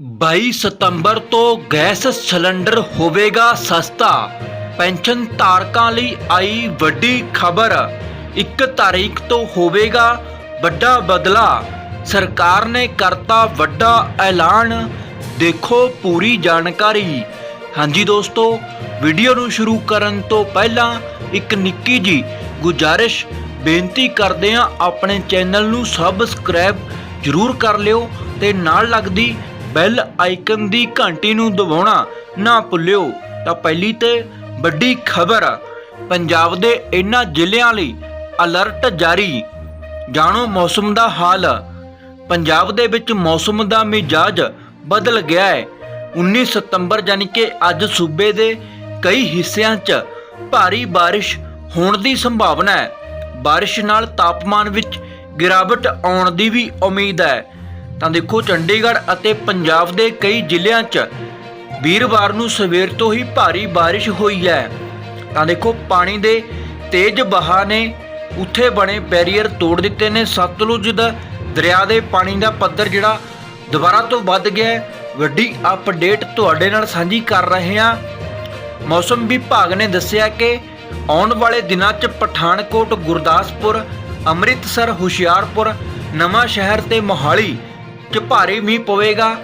22 ਸਤੰਬਰ ਤੋਂ gas cylinder ਹੋਵੇਗਾ ਸਸਤਾ। ਪੈਨਸ਼ਨ ਧਾਰਕਾਂ ਲਈ ਆਈ ਵੱਡੀ ਖਬਰ। 1 ਤਾਰੀਖ ਤੋਂ ਹੋਵੇਗਾ ਵੱਡਾ ਬਦਲਾ। ਸਰਕਾਰ ਨੇ ਕਰਤਾ ਵੱਡਾ ਐਲਾਨ। ਦੇਖੋ ਪੂਰੀ ਜਾਣਕਾਰੀ। ਹਾਂਜੀ ਦੋਸਤੋ, ਵੀਡੀਓ ਨੂੰ ਸ਼ੁਰੂ ਕਰਨ ਤੋਂ ਪਹਿਲਾਂ ਇੱਕ ਨਿੱਕੀ ਜੀ ਗੁਜਾਰਿਸ਼ ਬੇਨਤੀ ਕਰਦੇ ਹਾਂ, ਆਪਣੇ ਚੈਨਲ ਨੂੰ ਸਬਸਕ੍ਰਾਈਬ ਜਰੂਰ ਕਰ ਲਿਓ ਤੇ ਨਾਲ ਲੱਗਦੀ ਬੈਲ ਆਈਕਨ ਦੀ ਘੰਟੀ ਨੂੰ ਦਬਾਉਣਾ ਨਾ ਭੁੱਲਿਓ, ਤਾਂ ਪਹਿਲੀ ਤੇ ਵੱਡੀ ਖਬਰ, ਪੰਜਾਬ ਦੇ ਇਨ੍ਹਾਂ ਜ਼ਿਲ੍ਹਿਆਂ ਲਈ ਅਲਰਟ ਜਾਰੀ। ਜਾਣੋ ਮੌਸਮ ਦਾ ਹਾਲ। ਪੰਜਾਬ ਦੇ ਵਿੱਚ ਮੌਸਮ ਦਾ ਮਿਜਾਜ ਬਦਲ ਗਿਆ ਹੈ। 19 ਸਤੰਬਰ ਯਾਨੀ ਕਿ ਅੱਜ ਸੂਬੇ ਦੇ ਕਈ ਹਿੱਸਿਆਂ 'ਚ ਭਾਰੀ ਬਾਰਿਸ਼ ਹੋਣ ਦੀ ਸੰਭਾਵਨਾ ਹੈ। ਬਾਰਿਸ਼ ਨਾਲ ਤਾਪਮਾਨ ਵਿੱਚ ਗਿਰਾਵਟ ਆਉਣ ਦੀ ਵੀ ਉਮੀਦ ਹੈ। ਤਾਂ ਦੇਖੋ ਚੰਡੀਗੜ੍ਹ ਅਤੇ ਪੰਜਾਬ ਦੇ ਕਈ ਜ਼ਿਲ੍ਹਿਆਂ 'ਚ ਵੀਰਵਾਰ ਨੂੰ ਸਵੇਰ ਤੋਂ ਹੀ ਭਾਰੀ ਬਾਰਿਸ਼ ਹੋਈ ਹੈ। ਤਾਂ ਦੇਖੋ ਪਾਣੀ ਦੇ ਤੇਜ਼ ਵਹਾਅ ਨੇ ਉੱਥੇ ਬਣੇ ਬੈਰੀਅਰ ਤੋੜ ਦਿੱਤੇ ਨੇ। ਸਤਲੁਜ ਦਾ ਦਰਿਆ ਦੇ ਪਾਣੀ ਦਾ ਪੱਧਰ ਜਿਹੜਾ ਦੁਬਾਰਾ ਤੋਂ ਵੱਧ ਗਿਆ ਵੱਡੀ ਅਪਡੇਟ ਤੁਹਾਡੇ ਨਾਲ ਸਾਂਝੀ ਕਰ ਰਹੇ ਹਾਂ। ਮੌਸਮ ਵਿਭਾਗ ਨੇ ਦੱਸਿਆ ਕਿ ਆਉਣ ਵਾਲੇ ਦਿਨਾਂ 'ਚ ਪਠਾਨਕੋਟ, ਗੁਰਦਾਸਪੁਰ, ਅੰਮ੍ਰਿਤਸਰ, ਹੁਸ਼ਿਆਰਪੁਰ ਨਵਾਂ ਸ਼ਹਿਰ ਤੇ ਮੋਹਾਲੀ 'ਚ ਭਾਰੀ ਮੀਂਹ ਪਵੇਗਾ।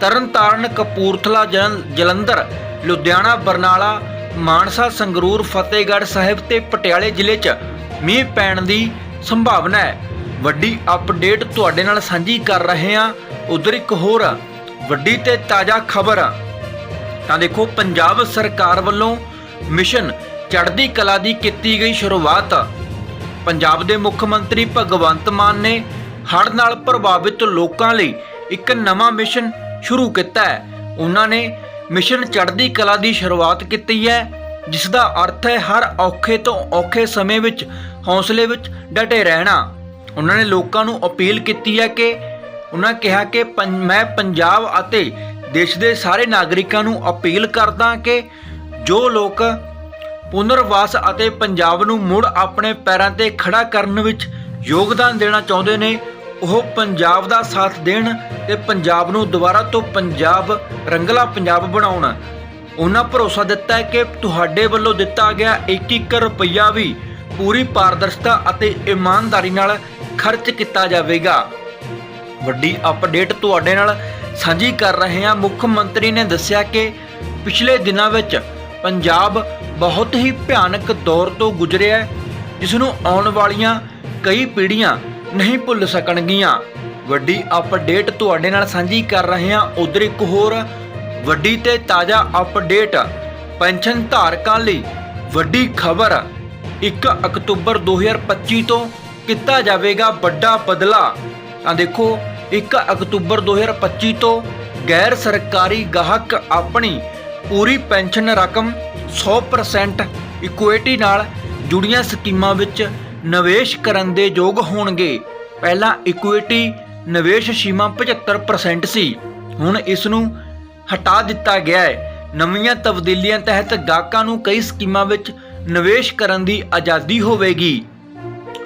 ਤਰਨਤਾਰਨ, ਕਪੂਰਥਲਾ, ਜਲੰ- ਜਲੰਧਰ, ਲੁਧਿਆਣਾ, ਬਰਨਾਲਾ, ਮਾਨਸਾ, ਸੰਗਰੂਰ, ਫਤਿਹਗੜ੍ਹ ਸਾਹਿਬ ਤੇ ਪਟਿਆਲੇ ਜ਼ਿਲ੍ਹੇ 'ਚ ਮੀਂਹ ਪੈਣ ਦੀ ਸੰਭਾਵਨਾ ਹੈ। ਵੱਡੀ ਅਪਡੇਟ ਤੁਹਾਡੇ ਨਾਲ ਸਾਂਝੀ ਕਰ ਰਹੇ ਹਾਂ। ਉਧਰ ਇੱਕ ਹੋਰ ਵੱਡੀ ਤੇ ਤਾਜ਼ਾ ਖਬਰ। ਤਾਂ ਦੇਖੋ, ਪੰਜਾਬ ਸਰਕਾਰ ਵੱਲੋਂ ਮਿਸ਼ਨ ਚੜ੍ਹਦੀ ਕਲਾ ਦੀ ਕੀਤੀ ਗਈ ਸ਼ੁਰੂਆਤ। ਪੰਜਾਬ ਦੇ ਮੁੱਖ ਮੰਤਰੀ ਭਗਵੰਤ ਮਾਨ ਨੇ ਹੜ੍ਹ ਨਾਲ ਪ੍ਰਭਾਵਿਤ ਲੋਕਾਂ ਲਈ ਇੱਕ ਨਵਾਂ ਮਿਸ਼ਨ ਸ਼ੁਰੂ ਕੀਤਾ ਹੈ। ਉਹਨਾਂ ਨੇ ਮਿਸ਼ਨ ਚੜ੍ਹਦੀ ਕਲਾ ਦੀ ਸ਼ੁਰੂਆਤ ਕੀਤੀ ਹੈ ਜਿਸ ਦਾ ਅਰਥ ਹੈ ਹਰ ਔਖੇ ਤੋਂ ਔਖੇ ਸਮੇਂ ਵਿੱਚ ਹੌਸਲੇ ਵਿੱਚ ਡਟੇ ਰਹਿਣਾ। ਉਹਨਾਂ ਨੇ ਲੋਕਾਂ ਨੂੰ ਅਪੀਲ ਕੀਤੀ ਹੈ ਕਿ ਉਹਨਾਂ ਕਿਹਾ ਕਿ ਪੰ- ਮੈਂ ਪੰਜਾਬ ਅਤੇ ਦੇਸ਼ ਦੇ ਸਾਰੇ ਨਾਗਰਿਕਾਂ ਨੂੰ ਅਪੀਲ ਕਰਦਾ ਕਿ ਜੋ ਲੋਕ ਪੁਨਰਵਾਸ ਅਤੇ ਪੰਜਾਬ ਨੂੰ ਮੁੜ ਆਪਣੇ ਪੈਰਾਂ ਤੇ ਖੜਾ ਕਰਨ ਵਿੱਚ ਯੋਗਦਾਨ ਦੇਣਾ ਚਾਹੁੰਦੇ ਨੇ ਉਹ ਪੰਜਾਬ ਦਾ ਸਾਥ ਦੇਣ ਤੇ ਪੰਜਾਬ ਨੂੰ ਦੁਬਾਰਾ ਤੋਂ ਪੰਜਾਬ ਰੰਗਲਾ ਪੰਜਾਬ ਬਣਾਉਣ। ਉਹਨਾਂ ਭਰੋਸਾ ਦਿੱਤਾ ਹੈ ਕਿ ਤੁਹਾਡੇ ਵੱਲੋਂ ਦਿੱਤਾ ਗਿਆ 1-1 ਰੁਪਈਆ ਵੀ ਪੂਰੀ ਪਾਰਦਰਸ਼ਤਾ ਅਤੇ ਇਮਾਨਦਾਰੀ ਨਾਲ ਖਰਚ ਕੀਤਾ ਜਾਵੇਗਾ। ਵੱਡੀ ਅਪਡੇਟ ਤੁਹਾਡੇ ਨਾਲ ਸਾਂਝੀ ਕਰ ਰਹੇ ਹਾਂ। ਮੁੱਖ ਮੰਤਰੀ ਨੇ ਦੱਸਿਆ ਕਿ ਪਿਛਲੇ ਦਿਨਾਂ ਵਿੱਚ ਪੰਜਾਬ ਬਹੁਤ ਹੀ ਭਿਆਨਕ ਦੌਰ ਤੋਂ ਗੁਜ਼ਰਿਆ ਜਿਸ ਨੂੰ ਆਉਣ ਵਾਲੀਆਂ ਕਈ ਪੀੜ੍ਹੀਆਂ ਨਹੀਂ ਭੁੱਲ ਸਕਣਗੀਆਂ। ਵੱਡੀ ਅਪਡੇਟ ਤੁਹਾਡੇ ਨਾਲ ਸਾਂਝੀ ਕਰ ਰਹੇ ਹਾਂ। ਉਧਰ ਇੱਕ ਹੋਰ ਵੱਡੀ ਤੇ ਤਾਜ਼ਾ ਅਪਡੇਟ ਪੈਨਸ਼ਨ ਧਾਰਕਾਂ ਲਈ ਵੱਡੀ ਖਬਰ। 1 ਅਕਤੂਬਰ 2025 ਤੋਂ ਕੀਤਾ ਜਾਵੇਗਾ ਵੱਡਾ ਬਦਲਾ। ਤਾਂ ਦੇਖੋ 1 ਅਕਤੂਬਰ 2025 ਤੋਂ ਗੈਰ ਸਰਕਾਰੀ ਗਾਹਕ ਆਪਣੀ ਪੂਰੀ ਪੈਨਸ਼ਨ ਰਕਮ 100% ਇਕੁਇਟੀ ਨਾਲ ਜੁੜੀਆਂ ਸਕੀਮਾਂ ਵਿੱਚ ਨਿਵੇਸ਼ ਕਰਨ ਦੇ ਯੋਗ ਹੋਣਗੇ। ਪਹਿਲਾਂ ਇਕੁਇਟੀ ਨਿਵੇਸ਼ ਸੀਮਾ 75% ਸੀ। ਹੁਣ ਇਸ ਨੂੰ ਹਟਾ ਦਿੱਤਾ ਗਿਆ ਹੈ। ਨਵੀਆਂ ਤਬਦੀਲੀਆਂ ਤਹਿਤ ਗਾਹਕਾਂ ਨੂੰ ਕਈ ਸਕੀਮਾਂ ਵਿੱਚ ਨਿਵੇਸ਼ ਕਰਨ ਦੀ ਆਜ਼ਾਦੀ ਹੋਵੇਗੀ।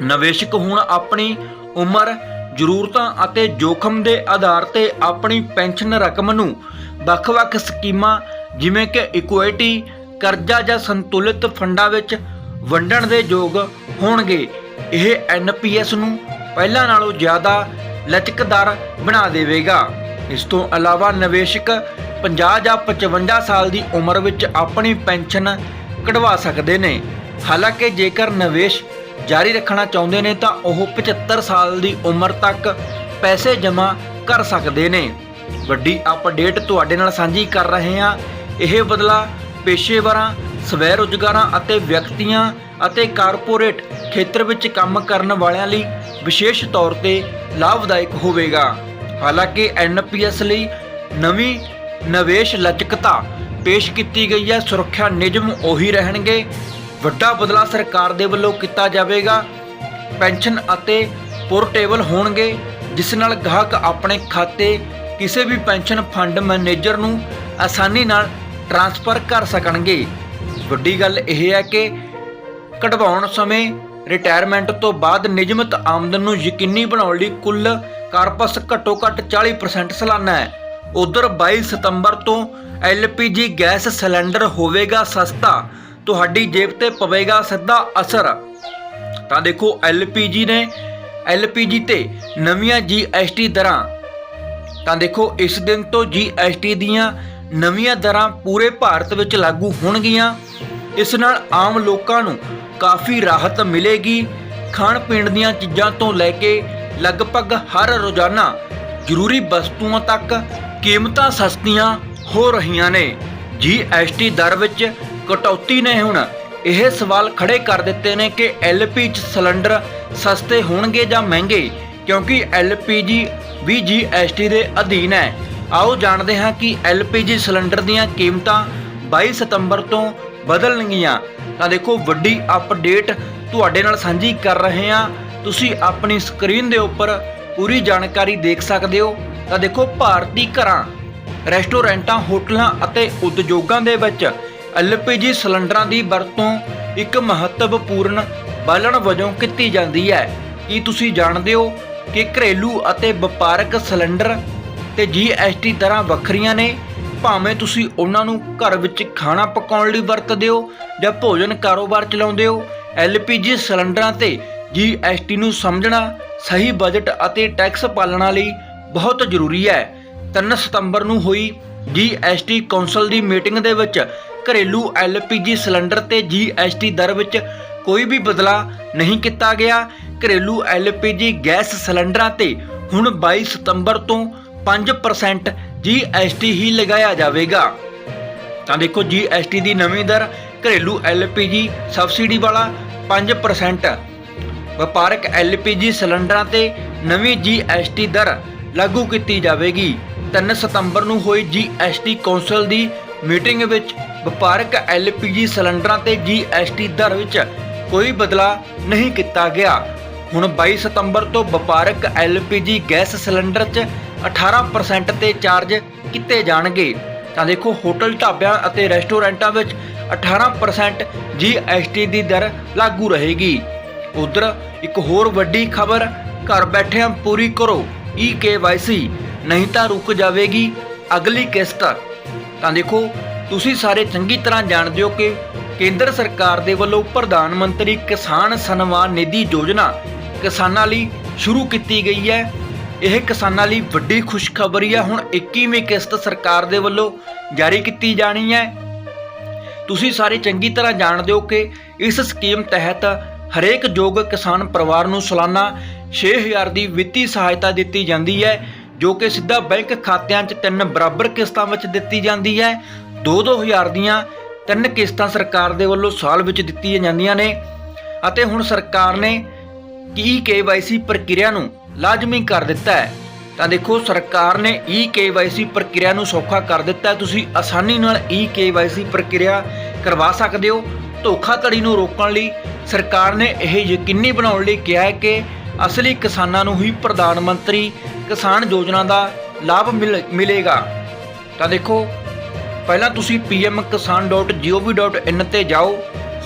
ਨਿਵੇਸ਼ਕ ਹੁਣ ਆਪਣੀ ਉਮਰ, ਜ਼ਰੂਰਤਾਂ ਅਤੇ ਜੋਖਮ ਦੇ ਆਧਾਰ ਤੇ ਆਪਣੀ ਪੈਨਸ਼ਨ ਰਕਮ ਨੂੰ ਵੱਖ-ਵੱਖ ਸਕੀਮਾਂ ਜਿਵੇਂ ਕਿ ਇਕੁਇਟੀ ਕਰਜ਼ਾ ਜਾਂ ਸੰਤੁਲਿਤ ਫੰਡਾਂ ਵਿੱਚ ਵੰਡਣ ਦੇ ਯੋਗ ਹੋਣਗੇ। ਇਹ ਐਨਪੀਐਸ ਨੂੰ ਪਹਿਲਾਂ ਨਾਲੋਂ ਜ਼ਿਆਦਾ ਲਚਕਦਾਰ ਬਣਾ ਦੇਵੇਗਾ। ਇਸ ਤੋਂ ਇਲਾਵਾ ਨਿਵੇਸ਼ਕ 50 ਜਾਂ 55 ਸਾਲ ਦੀ ਉਮਰ ਵਿੱਚ ਆਪਣੀ ਪੈਨਸ਼ਨ ਕਢਵਾ ਸਕਦੇ ਨੇ। ਹਾਲਾਂਕਿ ਜੇਕਰ ਨਿਵੇਸ਼ ਜਾਰੀ ਰੱਖਣਾ ਚਾਹੁੰਦੇ ਨੇ ਤਾਂ ਉਹ 75 ਸਾਲ ਦੀ ਉਮਰ ਤੱਕ ਪੈਸੇ ਜਮ੍ਹਾਂ ਕਰ ਸਕਦੇ ਨੇ। ਵੱਡੀ ਅਪਡੇਟ ਤੁਹਾਡੇ ਨਾਲ ਸਾਂਝੀ ਕਰ ਰਹੇ ਹਾਂ। ਇਹ ਬਦਲਾ ਪੇਸ਼ੇਵਰਾਂ ਸਵੈ ਰੁਜ਼ਗਾਰਾਂ ਅਤੇ ਵਿਅਕਤੀਆਂ ਅਤੇ ਕਾਰਪੋਰੇਟ ਖੇਤਰ ਵਿੱਚ ਕੰਮ ਕਰਨ ਵਾਲਿਆਂ ਲਈ ਵਿਸ਼ੇਸ਼ ਤੌਰ ਤੇ ਲਾਭਦਾਇਕ ਹੋਵੇਗਾ। ਹਾਲਾਂਕਿ ਐਨਪੀਐਸ ਲਈ ਨਵੀਂ ਨਿਵੇਸ਼ ਲਚਕਤਾ ਪੇਸ਼ ਕੀਤੀ ਗਈ ਹੈ, ਸੁਰੱਖਿਆ ਨਿਯਮ ਉਹੀ ਰਹਿਣਗੇ। ਵੱਡਾ ਬਦਲਾਅ ਸਰਕਾਰ ਦੇ ਵੱਲੋਂ ਕੀਤਾ ਜਾਵੇਗਾ। ਪੈਨਸ਼ਨ ਅਤੇ ਪੋਰਟੇਬਲ ਹੋਣਗੇ, ਜਿਸ ਨਾਲ ਗਾਹਕ ਆਪਣੇ ਖਾਤੇ ਕਿਸੇ ਵੀ ਪੈਨਸ਼ਨ ਫੰਡ ਮੈਨੇਜਰ ਨੂੰ ਆਸਾਨੀ ਨਾਲ ਟ੍ਰਾਂਸਫਰ ਕਰ ਸਕਣਗੇ। ਵੱਡੀ ਗੱਲ ਇਹ ਹੈ ਕਿ ਕਢਵਾਉਣ ਸਮੇਂ ਰਿਟਾਇਰਮੈਂਟ ਤੋਂ ਬਾਅਦ ਨਿਯਮਤ ਆਮਦਨ ਨੂੰ ਯਕੀਨੀ ਬਣਾਉਣ ਲਈ ਕੁੱਲ ਕਾਰਪਸ ਘੱਟੋ ਘੱਟ 40% ਸਾਲਾਨਾ ਹੈ। ਉਧਰ 22 ਸਤੰਬਰ ਤੋਂ LPG ਗੈਸ ਸਿਲੰਡਰ ਹੋਵੇਗਾ ਸਸਤਾ, ਤੁਹਾਡੀ ਜੇਬ ਤੇ ਪਵੇਗਾ ਸਿੱਧਾ ਅਸਰ। ਤਾਂ ਦੇਖੋ LPG ਨੇ LPG ਤੇ ਨਵੀਆਂ GST ਦਰਾਂ। ਤਾਂ ਦੇਖੋ, ਇਸ ਦਿਨ ਤੋਂ GST ਦੀਆਂ ਨਵੀਆਂ ਦਰਾਂ ਪੂਰੇ ਭਾਰਤ ਵਿੱਚ ਲਾਗੂ ਹੋਣਗੀਆਂ। ਇਸ ਨਾਲ ਆਮ ਲੋਕਾਂ ਨੂੰ ਕਾਫੀ ਰਾਹਤ ਮਿਲੇਗੀ। ਖਾਣ ਪੀਣ ਦੀਆਂ ਚੀਜ਼ਾਂ ਤੋਂ ਲੈ ਕੇ ਲਗਭਗ ਹਰ ਰੋਜ਼ਾਨਾ ਜ਼ਰੂਰੀ ਵਸਤੂਆਂ ਤੱਕ ਕੀਮਤਾਂ ਸਸਤੀਆਂ ਹੋ ਰਹੀਆਂ ਨੇ। GST ਦਰ ਵਿੱਚ ਕਟੌਤੀ ਨੇ ਹੁਣ ਇਹ ਸਵਾਲ ਖੜੇ ਕਰ ਦਿੱਤੇ ਨੇ ਕਿ LPG ਸਿਲੰਡਰ ਸਸਤੇ ਹੋਣਗੇ ਜਾਂ ਮਹਿੰਗੇ, ਕਿਉਂਕਿ LPG ਵੀ GST ਦੇ ਅਧੀਨ ਹੈ। ਆਓ ਜਾਣਦੇ ਹਾਂ ਕਿ LPG ਸਿਲੰਡਰ ਦੀਆਂ ਕੀਮਤਾਂ 22 ਸਤੰਬਰ ਤੋਂ ਬਦਲਣਗੀਆਂ। ਤਾਂ ਦੇਖੋ, ਵੱਡੀ ਅਪਡੇਟ ਤੁਹਾਡੇ ਨਾਲ ਸਾਂਝੀ ਕਰ ਰਹੇ ਹਾਂ। ਤੁਸੀਂ ਆਪਣੀ ਸਕਰੀਨ ਦੇ ਉੱਪਰ ਪੂਰੀ ਜਾਣਕਾਰੀ ਦੇਖ ਸਕਦੇ ਹੋ। ਤਾਂ ਦੇਖੋ, ਭਾਰਤੀ ਘਰਾਂ, ਰੈਸਟੋਰੈਂਟਾਂ, ਹੋਟਲਾਂ ਅਤੇ ਉਦਯੋਗਾਂ ਦੇ ਵਿੱਚ LPG ਸਿਲੰਡਰਾਂ ਦੀ ਵਰਤੋਂ ਇੱਕ ਮਹੱਤਵਪੂਰਨ ਬਾਲਣ ਵਜੋਂ ਕੀਤੀ ਜਾਂਦੀ ਹੈ। ਕੀ ਤੁਸੀਂ ਜਾਣਦੇ ਹੋ ਕਿ ਘਰੇਲੂ ਅਤੇ ਵਪਾਰਕ ਸਿਲੰਡਰ ਤੇ GST ਦਰਾਂ ਵੱਖਰੀਆਂ ਨੇ। ਭਾਵੇਂ ਤੁਸੀਂ ਉਹਨਾਂ ਨੂੰ ਘਰ ਵਿੱਚ ਖਾਣਾ ਪਕਾਉਣ ਲਈ ਵਰਤਦੇ ਹੋ ਜਾਂ ਭੋਜਨ ਕਾਰੋਬਾਰ ਚਲਾਉਂਦੇ ਹੋ LPG ਸਿਲੰਡਰਾਂ ਤੇ GST ਨੂੰ ਸਮਝਣਾ ਸਹੀ ਬਜਟ ਅਤੇ ਟੈਕਸ ਪਾਲਣਾ ਲਈ ਬਹੁਤ ਜ਼ਰੂਰੀ ਹੈ। 3 ਸਤੰਬਰ ਨੂੰ ਹੋਈ GST ਕੌਂਸਲ ਦੀ ਮੀਟਿੰਗ ਦੇ ਵਿੱਚ ਘਰੇਲੂ LPG ਸਿਲੰਡਰ ਤੇ GST ਦਰ ਵਿੱਚ ਕੋਈ ਵੀ ਬਦਲਾਅ ਨਹੀਂ ਕੀਤਾ ਗਿਆ। ਘਰੇਲੂ LPG ਗੈਸ ਸਿਲੰਡਰਾਂ ਤੇ ਹੁਣ 22 ਸਤੰਬਰ ਤੋਂ 5% GST ਹੀ ਲਗਾਇਆ ਜਾਵੇਗਾ। ਤਾਂ ਦੇਖੋ GST ਦੀ ਨਵੀਂ ਦਰ ਘਰੇਲੂ LPG ਸਬਸਿਡੀ ਵਾਲਾ 5% ਵਪਾਰਕ LPG ਸਿਲੰਡਰਾਂ ਤੇ ਨਵੀਂ GST ਦਰ ਲਾਗੂ ਕੀਤੀ ਜਾਵੇਗੀ। 3 ਸਤੰਬਰ ਨੂੰ ਹੋਈ GST ਕੌਂਸਲ ਦੀ ਮੀਟਿੰਗ ਵਿੱਚ ਵਪਾਰਕ LPG ਸਿਲੰਡਰਾਂ ਤੇ GST ਦਰ ਵਿੱਚ ਕੋਈ ਬਦਲਾਅ ਨਹੀਂ ਕੀਤਾ ਗਿਆ। ਹੁਣ 22 ਸਤੰਬਰ ਤੋਂ ਵਪਾਰਕ LPG ਗੈਸ ਸਿਲੰਡਰ 'ਚ 18% ਤੇ ਚਾਰਜ ਕੀਤੇ ਜਾਣਗੇ। ਤਾਂ ਦੇਖੋ, ਹੋਟਲ ਢਾਬਿਆਂ ਅਤੇ ਰੈਸਟੋਰੈਂਟਾਂ ਵਿੱਚ 18% GST ਦੀ ਦਰ ਲਾਗੂ ਰਹੇਗੀ। ਉਧਰ ਇੱਕ ਹੋਰ ਵੱਡੀ ਖਬਰ, ਘਰ ਬੈਠਿਆਂ ਪੂਰੀ ਕਰੋ eKYC ਨਹੀਂ ਤਾਂ ਰੁਕ ਜਾਵੇਗੀ ਅਗਲੀ ਕਿਸ਼ਤ। ਤਾਂ ਦੇਖੋ, ਤੁਸੀਂ ਸਾਰੇ ਚੰਗੀ ਤਰ੍ਹਾਂ ਜਾਣਦੇ ਹੋ ਕਿ ਕੇਂਦਰ ਸਰਕਾਰ ਦੇ ਵੱਲੋਂ ਪ੍ਰਧਾਨ ਮੰਤਰੀ ਕਿਸਾਨ ਸਨਮਾਨ ਨਿਧੀ ਯੋਜਨਾ ਕਿਸਾਨਾਂ ਲਈ ਸ਼ੁਰੂ ਕੀਤੀ ਗਈ ਹੈ। ਇਹ ਕਿਸਾਨਾਂ ਲਈ ਵੱਡੀ ਖੁਸ਼ਖਬਰੀ ਹੈ ਹੁਣ 21ਵੀਂ ਕਿਸ਼ਤ ਸਰਕਾਰ ਦੇ ਵੱਲੋਂ ਜਾਰੀ ਕੀਤੀ ਜਾਣੀ ਹੈ। ਤੁਸੀਂ ਸਾਰੇ ਚੰਗੀ ਤਰ੍ਹਾਂ ਜਾਣਦੇ ਹੋ ਕਿ ਇਸ ਸਕੀਮ ਤਹਿਤ ਹਰੇਕ ਯੋਗ ਕਿਸਾਨ ਪਰਿਵਾਰ ਨੂੰ ਸਾਲਾਨਾ 6000 ਦੀ ਵਿੱਤੀ ਸਹਾਇਤਾ ਦਿੱਤੀ ਜਾਂਦੀ ਹੈ, ਜੋ ਕਿ ਸਿੱਧਾ ਬੈਂਕ ਖਾਤਿਆਂ 'ਚ ਤਿੰਨ ਬਰਾਬਰ ਕਿਸ਼ਤਾਂ ਵਿੱਚ ਦਿੱਤੀ ਜਾਂਦੀ ਹੈ। 2-2000 ਦੀਆਂ ਤਿੰਨ ਕਿਸ਼ਤਾਂ ਸਰਕਾਰ ਦੇ ਵੱਲੋਂ ਸਾਲ ਵਿੱਚ ਦਿੱਤੀਆਂ ਜਾਂਦੀਆਂ ਨੇ। ਅਤੇ ਹੁਣ ਸਰਕਾਰ ਨੇ ਈ KYC ਪ੍ਰਕਿਰਿਆ ਨੂੰ ਲਾਜ਼ਮੀ ਕਰ ਦਿੱਤਾ ਹੈ। ਤਾਂ ਦੇਖੋ, ਸਰਕਾਰ ਨੇ ਈ KYC ਪ੍ਰਕਿਰਿਆ ਨੂੰ ਸੌਖਾ ਕਰ ਦਿੱਤਾ ਤੁਸੀਂ ਆਸਾਨੀ ਨਾਲ ਈ KYC ਪ੍ਰਕਿਰਿਆ ਕਰਵਾ ਸਕਦੇ ਹੋ। ਧੋਖਾਧੜੀ ਨੂੰ ਰੋਕਣ ਲਈ ਸਰਕਾਰ ਨੇ ਇਹ ਯਕੀਨੀ ਬਣਾਉਣ ਲਈ ਕਿਹਾ ਹੈ ਕਿ ਅਸਲੀ ਕਿਸਾਨਾਂ ਨੂੰ ਹੀ ਪ੍ਰਧਾਨ ਮੰਤਰੀ ਕਿਸਾਨ ਯੋਜਨਾ ਦਾ ਲਾਭ ਮਿਲ- ਮਿਲੇਗਾ। ਤਾਂ ਦੇਖੋ, ਪਹਿਲਾਂ ਤੁਸੀਂ pmkisan.gov.in ਤੇ ਜਾਓ।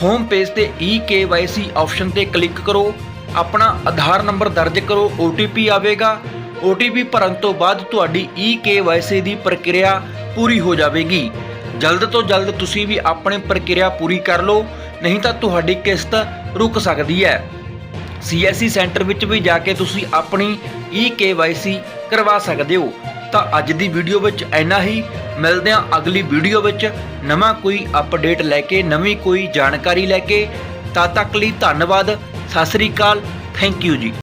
ਹੋਮ ਪੇਜ ਤੇ eKYC ਆਪਸ਼ਨ ਤੇ ਕਲਿੱਕ ਕਰੋ। ਆਪਣਾ ਆਧਾਰ ਨੰਬਰ ਦਰਜ ਕਰੋ OTP ਆਵੇਗਾ। OTP ਭਰਨ ਤੋਂ ਬਾਅਦ ਤੁਹਾਡੀ eKYC ਦੀ ਪ੍ਰਕਿਰਿਆ ਪੂਰੀ ਹੋ ਜਾਵੇਗੀ। ਜਲਦ ਤੋਂ ਜਲਦ ਤੁਸੀਂ ਵੀ ਆਪਣੀ ਪ੍ਰਕਿਰਿਆ ਪੂਰੀ ਕਰ ਲਓ, ਨਹੀਂ ਤਾਂ ਤੁਹਾਡੀ ਕਿਸ਼ਤ ਰੁਕ ਸਕਦੀ ਹੈ। ਸੀਐਸਸੀ ਸੈਂਟਰ ਵਿੱਚ ਵੀ ਜਾ ਕੇ ਤੁਸੀਂ ਆਪਣੀ eKYC ਕਰਵਾ ਸਕਦੇ ਹੋ। ਤਾਂ ਅੱਜ ਦੀ ਵੀਡੀਓ ਵਿੱਚ ਇੰਨਾ ਹੀ। ਮਿਲਦੇ ਹਾਂ ਅਗਲੀ ਵੀਡੀਓ ਵਿੱਚ। ਨਵਾਂ ਕੋਈ ਅਪਡੇਟ ਲੈ ਕੇ, ਨਵੀਂ ਕੋਈ ਜਾਣਕਾਰੀ ਲੈ ਕੇ। ਤਦ ਤੱਕ ਲਈ ਧੰਨਵਾਦ। ਸਤਿ ਸ੍ਰੀ ਅਕਾਲ ਥੈਂਕ ਯੂ ਜੀ।